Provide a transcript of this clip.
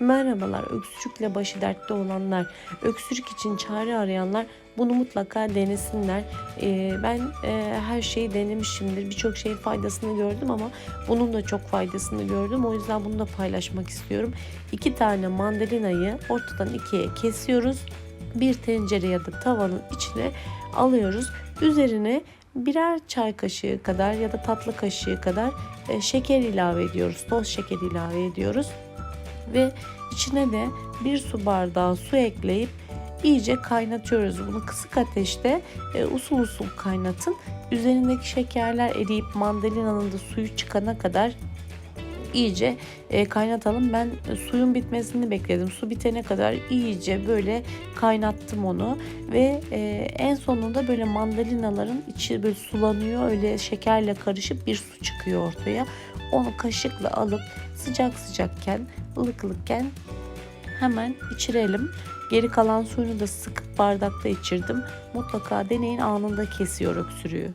Merhabalar öksürükle başı dertte olanlar, öksürük için çare arayanlar bunu mutlaka denesinler. Ee, ben e, her şeyi denemişimdir. Birçok şeyin faydasını gördüm ama bunun da çok faydasını gördüm. O yüzden bunu da paylaşmak istiyorum. İki tane mandalinayı ortadan ikiye kesiyoruz. Bir tencere ya da tavanın içine alıyoruz. Üzerine birer çay kaşığı kadar ya da tatlı kaşığı kadar e, şeker ilave ediyoruz. Toz şeker ilave ediyoruz ve içine de bir su bardağı su ekleyip iyice kaynatıyoruz. Bunu kısık ateşte e, usul usul kaynatın. Üzerindeki şekerler eriyip mandalinanın da suyu çıkana kadar iyice e, kaynatalım. Ben e, suyun bitmesini bekledim. Su bitene kadar iyice böyle kaynattım onu ve e, en sonunda böyle mandalinaların içi böyle sulanıyor. Öyle şekerle karışıp bir su çıkıyor ortaya. Onu kaşıkla alıp sıcak sıcakken, ılık ılıkken hemen içirelim. Geri kalan suyunu da sıkıp bardakta içirdim. Mutlaka deneyin anında kesiyor öksürüğü.